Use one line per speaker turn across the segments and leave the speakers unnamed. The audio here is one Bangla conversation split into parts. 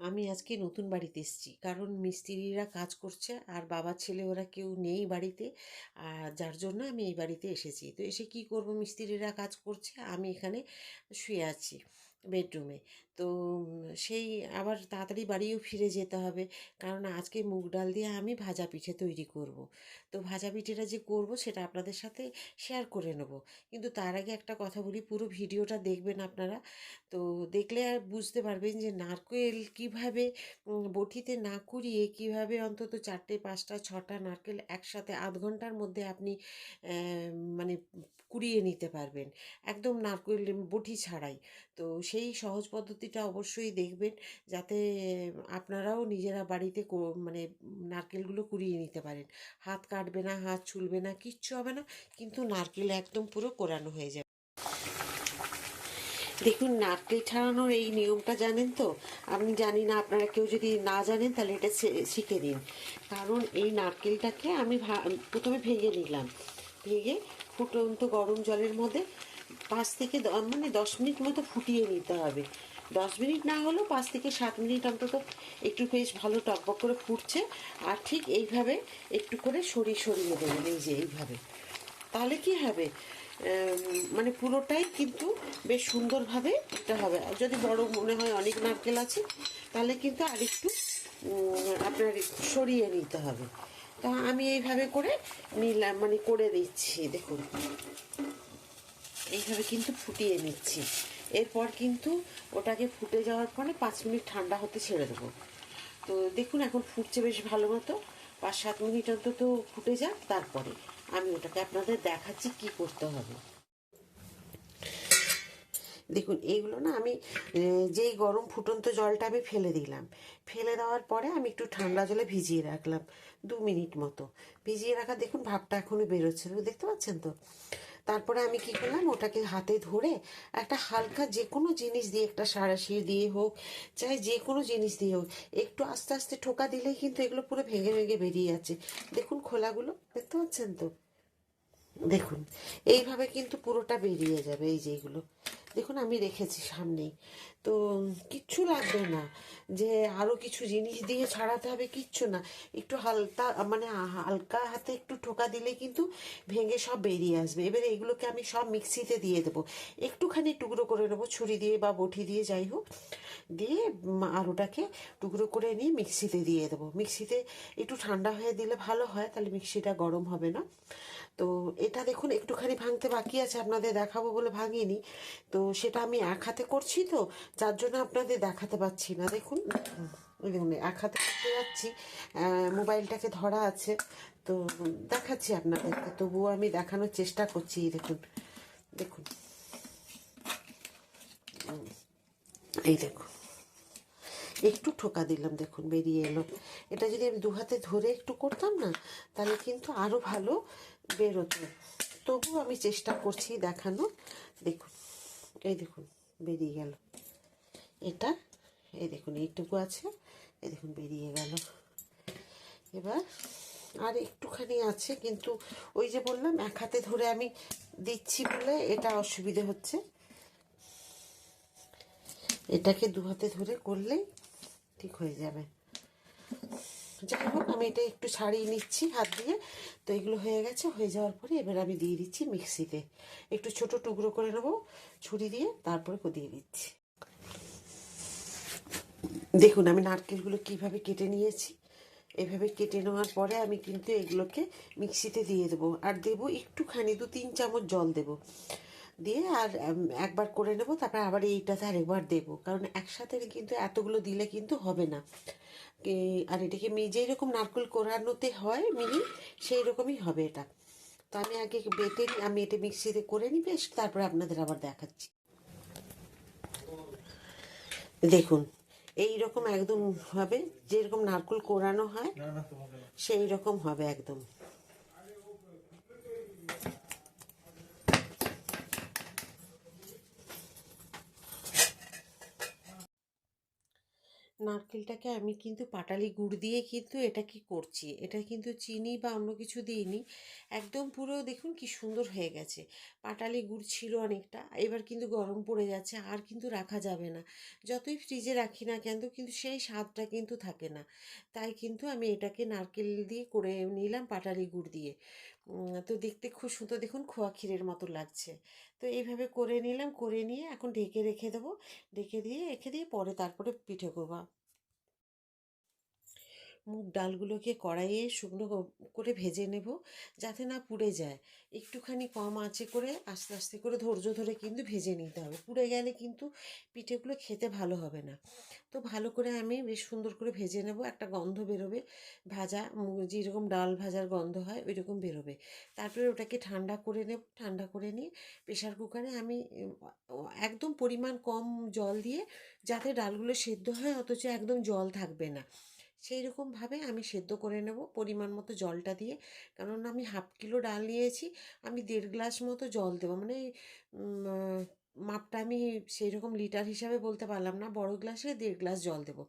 আমি আজকে নতুন বাড়িতে এসেছি। কারণ মিস্ত্রিরা কাজ করছে, আর বাবা ছেলে ওরা কেউ নেই বাড়িতে, আর যার জন্য আমি এই বাড়িতে এসেছি। তো এসে কি করব? মিস্ত্রিরা কাজ করছে, আমি এখানে শুয়ে আছি। বেডরুমে তো সেই আবার তাড়াতাড়ি বাড়িও ফিরে যেতে হবে। কারণ আজকে মুগ ডাল দিয়ে আমি ভাজা পিঠে তৈরি করব। তো ভাজা পিঠেটা যে করব সেটা আপনাদের সাথে শেয়ার করে নেব। কিন্তু তার আগে একটা কথা বলি, পুরো ভিডিওটা দেখবেন আপনারা। তো দেখলে আর বুঝতে পারবেন যে নারকেল কীভাবে বটিতে না কুড়িয়ে কীভাবে অন্তত চারটে, পাঁচটা, ছটা নারকেল একসাথে আধ ঘণ্টার মধ্যে আপনি মানে কুড়িয়ে নিতে পারবেন। একদম নারকেল বটি ছাড়াই। তো সেই সহজ পদ্ধতিটা অবশ্যই দেখবেন যাতে আপনারাও নিজেরা বাড়িতে মানে নারকেলগুলো কুড়িয়ে নিতে পারেন। হাত কাটবে না, হাত ছুলবে না, কিচ্ছু হবে না, কিন্তু নারকেল একদম পুরো কোরানো হয়ে যাবে। দেখুন, নারকেল ছাড়ানোর এই নিয়মটা জানেন তো? আমি জানি না, আপনারা কেউ যদি না জানেন তাহলে এটা শিখে দিন কারণ এই নারকেলটাকে আমি প্রথমে ভেঙে নিলাম। ভেঙে ফুটন্ত গরম জলের মধ্যে পাঁচ থেকে মানে দশ মিনিট মতো ফুটিয়ে নিতে হবে। দশ মিনিট না হলেও পাঁচ থেকে সাত মিনিট অন্তত একটু বেশ ভালো টকবক করে ফুটছে। আর ঠিক এইভাবে একটু করে সরিয়ে সরিয়ে দেবেন এই যে এইভাবে। তাহলে কি হবে? মানে পুরোটাই কিন্তু বেশ সুন্দরভাবে এটা হবে। আর যদি বড় মনে হয় অনেক নারকেল আছে তাহলে কিন্তু আরেকটু উম, আপনার সরিয়ে নিতে হবে। তা আমি এইভাবে করে নিলাম মানে করে দিচ্ছি, দেখুন। এইভাবে কিন্তু ফুটিয়ে নিচ্ছি। এরপর কিন্তু ওটাকে ফুটে যাওয়ার পরে পাঁচ মিনিট ঠান্ডা হতে ছেড়ে দেবো। তো দেখুন, এখন ফুটছে বেশ ভালো মতো। পাঁচ সাত মিনিট অন্তত ফুটে যাক, তারপরে আমি ওটাকে আপনাদের দেখাচ্ছি কি করতে হবে। দেখুন, এইগুলো না আমি যেই গরম ফুটন্ত জলটা আমি ফেলে দিলাম, ফেলে দেওয়ার পরে আমি একটু ঠান্ডা জলে ভিজিয়ে রাখলাম দু মিনিট মতো। ভিজিয়ে রাখা দেখুন ভাবটা এখনও বেরোচ্ছে দেখতে পাচ্ছেন তো? তারপরে আমি কি করলাম, ওটাকে হাতে ধরে একটা হালকা যে কোনো জিনিস দিয়ে, একটা সাঁড়াশি দিয়ে হোক, চাই যে কোনো জিনিস দিয়ে হোক, একটু আস্তে আস্তে ঠোকা দিলেই কিন্তু এগুলো পুরো ভেঙে ভেঙে বেরিয়ে যাচ্ছে। দেখুন খোলাগুলো, দেখতে পাচ্ছেন তো? দেখুন, এইভাবে কিন্তু পুরোটা বেরিয়ে যাবে, এই যে এইগুলো দেখুন, আমি রেখেছি সামনেই। তো কিচ্ছু লাগবে না যে আরও কিছু জিনিস দিয়ে ছাড়াতে হবে, কিচ্ছু না। একটু হালকা মানে হালকা হাতে একটু ঠোকা দিলে কিন্তু ভেঙে সব বেরিয়ে আসবে। এবারে এগুলোকে আমি সব মিক্সিতে দিয়ে দেবো। একটুখানি টুকরো করে নেব, ছুরি দিয়ে বা বটি দিয়ে, যাই হোক। দিয়ে ওটাকে টুকরো করে নিয়ে মিক্সিতে দিয়ে দেবো। মিক্সিতে একটু ঠান্ডা হয়ে দিলে ভালো হয়, তাহলে মিক্সিটা গরম হবে না। তো এটা দেখুন, একটুখানি ভাঙতে বাকি আছে, আপনাদের দেখাবো বলে ভাঙিনি। তো সেটা আমি এক হাতে করছি তো, যার জন্য আপনাদের দেখাতে পাচ্ছি না। দেখুন দেখুন এক হাতে করতে যাচ্ছি মোবাইলটাকে ধরা আছে। তো দেখাচ্ছি আপনাদেরকে, তবুও আমি দেখানোর চেষ্টা করছি দেখুন দেখুন। এই দেখুন, একটু ঠোকা দিলাম, দেখুন, বেরিয়ে এলো। এটা যদি আমি দু হাতে ধরে একটু করতাম না, তাহলে কিন্তু আরও ভালো বেরোতো। তবু আমি চেষ্টা করছি দেখানো দেখুন। এই দেখুন, বেরিয়ে গেল। এটা, এই দেখুন, এইটুকু আছে, এই দেখুন, বেরিয়ে গেল। এবার আর একটুখানি আছে, কিন্তু ওই যে বললাম, এক হাতে ধরে আমি দিচ্ছি বলে এটা অসুবিধে হচ্ছে। এটাকে দু হাতে ধরে করলেই ঠিক হয়ে যাবে। যাই হোক, আমি এটা একটু ছাড়িয়ে নিচ্ছি হাত দিয়ে। তো এগুলো হয়ে গেছে, হয়ে যাওয়ার পরে এবার আমি দিয়ে দিচ্ছি মিক্সিতে। একটু ছোট টুকরো করে নেব ছুরি দিয়ে, তারপরে দিয়ে দিচ্ছি। দেখুন, আমি নারকেলগুলো কীভাবে কেটে নিয়েছি। এভাবে কেটে নেওয়ার পরে আমি কিন্তু এগুলোকে মিক্সিতে দিয়ে দেবো। আর দেবো একটুখানি দু তিন চামচ জল দেবো। দিয়ে আর একবার করে নেব তারপর আবার এইটাতে আরেকবার দেবো। কারণ একসাথে কিন্তু এতগুলো দিলে কিন্তু হবে না। আর এটাকে মি যেই রকম নারকেল কোরানোতে হয় মিহি সেই রকমই হবে এটা। তো আমি আগে বেটে নিই, আমি এটা মিক্সিতে করে নিই বেশ তারপরে আপনাদের আবার দেখাচ্ছি। দেখুন এই রকম একদম হবে যেরকম নারকেল কোরানো হয় সেই রকম হবে একদম। নারকেলটাকে আমি কিন্তু পাটালি গুড় দিয়ে কিন্তু এটা কি করছি। এটা কিন্তু চিনি বা অন্য কিছু দিইনি। একদম পুরো দেখুন কি সুন্দর হয়ে গেছে। পাটালি গুড় ছিল অনেকটা, এবার কিন্তু গরম পড়ে যাচ্ছে, আর কিন্তু রাখা যাবে না। যতই ফ্রিজে রাখি না কেন, কিন্তু সেই স্বাদটা কিন্তু থাকে না। তাই কিন্তু আমি এটাকে নারকেল দিয়ে করে নিলাম পাটালি গুড় দিয়ে। তো দেখতে খুব সুন্দর, দেখুন খোয়া ক্ষীরের মতো লাগছে। তো এইভাবে করে নিলাম, করে নিয়ে এখন ঢেকে রেখে দেবো। ঢেকে দিয়ে, রেখে দিয়ে পরে তারপরে পিঠে করব। মুগ ডালগুলোকে কড়াইয়ে শুকনো করে ভেজে নেব যাতে না পুড়ে যায়। একটুখানি কম আঁচে করে আস্তে আস্তে করে ধৈর্য ধরে কিন্তু ভেজে নিতে হবে। পুড়ে গেলে কিন্তু পিঠেগুলো খেতে ভালো হবে না। তো ভালো করে আমি বেশ সুন্দর করে ভেজে নেব। একটা গন্ধ বেরোবে। ভাজা যেরকম ডাল ভাজার গন্ধ হয় ওই রকম বেরোবে। তারপরে ওটাকে ঠান্ডা করে নেব। ঠান্ডা করে নিয়ে প্রেশার কুকারে আমি একদম পরিমাণ কম জল দিয়ে যাতে ডালগুলো সেদ্ধ হয়, অথচ একদম জল থাকবে না। সেই রকমভাবে আমি সেদ্ধ করে নেব পরিমাণ মতো জলটা দিয়ে। কারণ আমি হাফ কিলো ডাল নিয়েছি, আমি দেড় গ্লাস মতো জল দেবো। মানে মাপটা আমি সেই রকম লিটার হিসাবে বলতে পারলাম না, বড় গ্লাসে দেড় গ্লাস জল দেবো।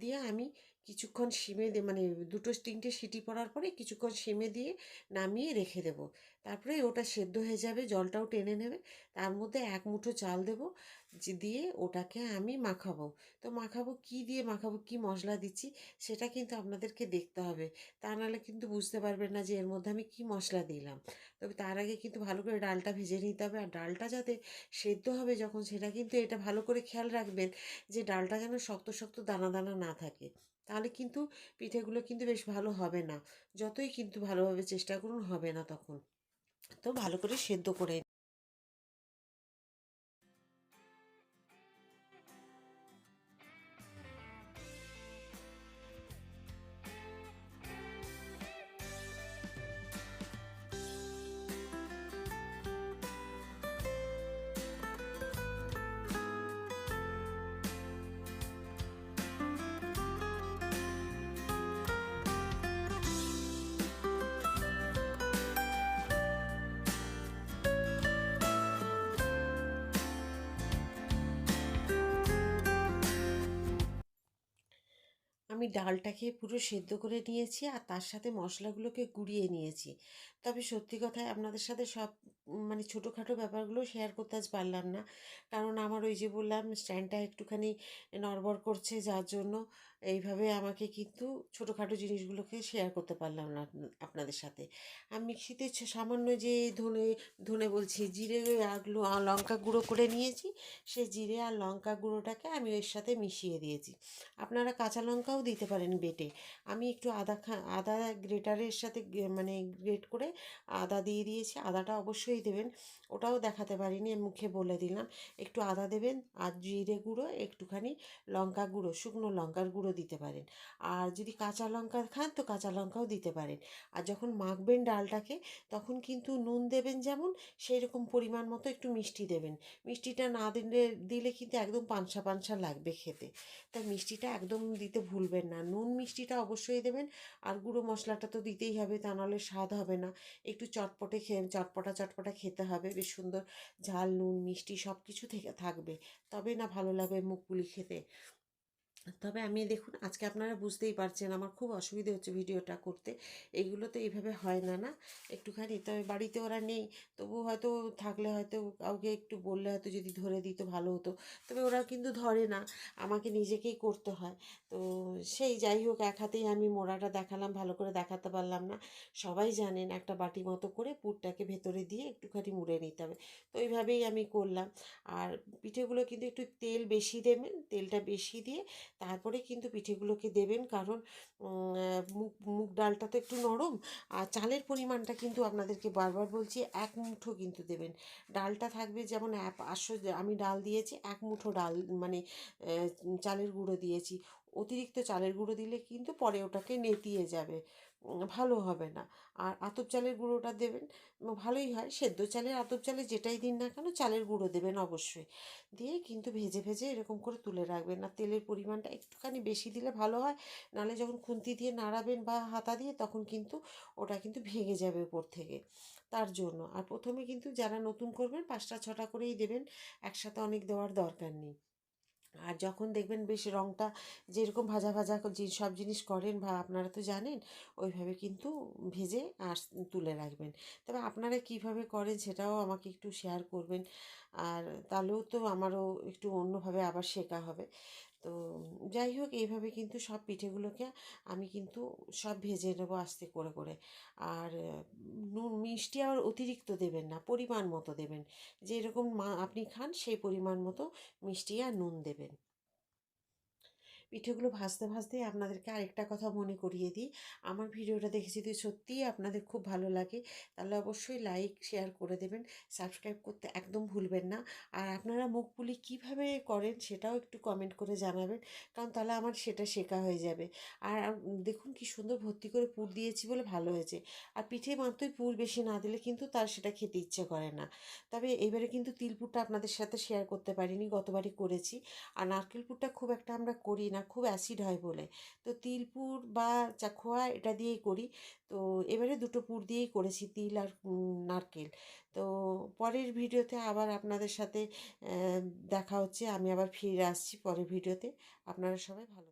দিয়ে আমি কিছুক্ষণ সিমে দিয়ে মানে দুটো তিনটে সিটি পড়ার পরে কিছুক্ষণ সিমে দিয়ে নামিয়ে রেখে দেবো। তারপরে ওটা সেদ্ধ হয়ে যাবে, জলটাও টেনে নেবে। তার মধ্যে এক মুঠো চাল দেবো দিয়ে ওটাকে আমি মাখাবো। তো মাখাবো কি দিয়ে, মাখাবো কি মশলা দিচ্ছি, সেটা কিন্তু আপনাদেরকে দেখতে হবে। তা নাহলে কিন্তু বুঝতে পারবেন না যে এর মধ্যে আমি কি মশলা দিলাম। তবে তার আগে কিন্তু ভালো করে ডালটা ভেজে নিতে হবে। আর ডালটা যাতে সেদ্ধ হবে যখন, সেটা কিন্তু এটা ভালো করে খেয়াল রাখবেন যে ডালটা যেন শক্ত শক্ত দানা দানা না থাকে। তাহলে কিন্তু পিঠেগুলো কিন্তু বেশ ভালো হবে না। যতই কিন্তু ভালোভাবে চেষ্টা করুন, হবে না তখন। তো ভালো করে সেদ্ধ করে আমি ডালটাকে পুরো সেদ্ধ করে নিয়েছি আর তার সাথে মশলাগুলোকে গুঁড়িয়ে নিয়েছি। তবে সত্যি কথায় আপনাদের সাথে সব মানে ছোটোখাটো ব্যাপারগুলো শেয়ার করতে আজ পারলাম না। কারণ আমার ওই যে বললাম স্ট্যান্ডটা একটুখানি নড়বড় করছে যার জন্য। এইভাবে আমাকে কিন্তু ছোটোখাটো জিনিসগুলোকে শেয়ার করতে পারলাম না আপনাদের সাথে। আমি মিক্সিতে সামান্য যে ধনে ধনে বলছি, জিরে আর ল- আর লঙ্কা গুঁড়ো করে নিয়েছি সেই জিরে আর লঙ্কা গুঁড়োটাকে আমি এর সাথে মিশিয়ে দিয়েছি। আপনারা কাঁচা লঙ্কাও দিতে পারেন বেটে। আমি একটু আদা আদা গ্রেটারের সাথে মানে গ্রেট করে আদা দিয়ে দিয়েছি। আদাটা অবশ্যই দেবেন। ওটাও দেখাতে পারিনি মুখে বলে দিলাম। একটু আদা দেবেন, আর জিরে গুঁড়ো, একটুখানি লঙ্কা গুঁড়ো, শুকনো লঙ্কার গুঁড়ো দিতে পারেন। আর যদি কাঁচা লঙ্কা খান তো কাঁচা লঙ্কাও দিতে পারেন। আর যখন মাখবেন ডালটাকে তখন কিন্তু নুন দেবেন যেমন সেই রকম পরিমাণ মতো একটু মিষ্টি দেবেন। মিষ্টিটা না দিলে দিলে কিন্তু একদম পানসা পানসা লাগবে খেতে। তাই মিষ্টিটা একদম দিতে ভুলবেন না। নুন মিষ্টিটা অবশ্যই দেবেন। আর গুঁড়ো মশলাটা তো দিতেই হবে, তা নাহলে স্বাদ হবে না। একটু চটপটে খেয়ে চটপটা চটপটা খেতে হবে। বেশ সুন্দর ঝাল, নুন, মিষ্টি সব কিছু থেকে থাকবে। তবে না ভালো লাগবে মুখগুলি খেতে। তবে আমি দেখুন, আজকে আপনারা বুঝতেই পারছেন আমার খুব অসুবিধে হচ্ছে ভিডিওটা করতে। এইগুলো তো এইভাবে হয় না না? একটুখানি তবে বাড়িতে ওরা নেই তবু হয়তো থাকলে হয়তো কাউকে একটু বললে হয়তো যদি ধরে দিত ভালো হতো। তবে ওরা কিন্তু ধরে না, আমাকে নিজেকেই করতে হয়। তো সেই যাই হোক, এক হাতেই আমি মোড়াটা দেখালাম, ভালো করে দেখাতে পারলাম না। সবাই জানেন একটা বাটি মতো করে পুরটাকে ভেতরে দিয়ে একটুখানি মুড়ে নিতে হবে। তো ওইভাবেই আমি করলাম। আর পিঠেগুলো কিন্তু একটু তেল বেশি দেবেন, তেলটা বেশি দিয়ে তারপরে কিন্তু পিঠেগুলোকে দেবেন। কারণ মুগ মুগ ডালটা তো একটু নরম। আর চালের পরিমাণটা কিন্তু আপনাদেরকে বারবার বলছি, এক মুঠো কিন্তু দেবেন। ডালটা থাকবে যেমন পাঁচশো, আমি ডাল দিয়েছি, এক মুঠো ডাল মানে চালের গুঁড়ো দিয়েছি। অতিরিক্ত চালের গুঁড়ো দিলে কিন্তু পরে ওটাকে নেতিয়ে যাবে। ভালো হবে না। আর আতপ চালের গুঁড়োটা দেবেন ভালোই হয়। সেদ্ধ চালের, আতপ চালে যেটাই দিন না কেন চালের গুঁড়ো দেবেন অবশ্যই। দিয়ে কিন্তু ভেজে ভেজে এরকম করে তুলে রাখবেন। আর তেলের পরিমাণটা একটুখানি বেশি দিলে ভালো হয়। নাহলে যখন খুন্তি দিয়ে নাড়াবেন বা হাতা দিয়ে তখন কিন্তু ওটা কিন্তু ভেঙে যাবে উপর থেকে। তার জন্য। আর প্রথমে কিন্তু যারা নতুন করবেন, পাঁচটা, ছটা করেই দেবেন। একসাথে অনেক দেওয়ার দরকার নেই। আর যখন দেখবেন বেশ রঙটা যেরকম ভাজা ভাজা সব জিনিস করেন বা আপনারা তো জানেন, ওইভাবে কিন্তু ভেজে আর তুলে রাখবেন। তবে আপনারা কীভাবে করেন সেটাও আমাকে একটু শেয়ার করবেন। আর তাহলেও তো আমারও একটু অন্যভাবে আবার শেখা হবে। তো যাই হোক, এইভাবে কিন্তু সব পিঠেগুলোকে আমি কিন্তু সব ভেজে নেব আস্তে করে করে। আর নুন, মিষ্টি আর অতিরিক্ত দেবেন না, পরিমাণ মতো দেবেন। যেরকম মা আপনি খান, সেই পরিমাণ মতো মিষ্টি আর নুন দেবেন। পিঠেগুলো ভাজতে, ভাজতেই আপনাদেরকে আরেকটা কথা মনে করিয়ে দিই। আমার ভিডিওটা দেখে যদি সত্যিই আপনাদের খুব ভালো লাগে, তাহলে অবশ্যই লাইক, শেয়ার করে দেবেন। সাবস্ক্রাইব করতে একদম ভুলবেন না। আর আপনারা মুখ পুলি কীভাবে করেন সেটাও একটু কমেন্ট করে জানাবেন, কারণ তাহলে আমার সেটা শেখা হয়ে যাবে। আর দেখুন কি সুন্দর ভর্তি করে পুর দিয়েছি বলে ভালো হয়েছে। আর পিঠে মাত্রই পুর বেশি না দিলে কিন্তু তার সেটা খেতে ইচ্ছে করে না। তবে এবারে কিন্তু তিলপুরটা আপনাদের সাথে শেয়ার করতে পারিনি, গতবারই করেছি। আর নারকেল পুরটা খুব একটা আমরা করি না। খুব অ্যাসিড হয় বলে। তো তিলপুর বা চাখোয়া এটা দিয়েই করি। তো এবারে দুটো পুর দিয়েই করেছি, তিল আর নারকেল। তো পরের ভিডিওতে আবার আপনাদের সাথে দেখা হচ্ছে। আমি আবার ফিরে আসছি পরের ভিডিওতে। আপনারা সবাই ভালো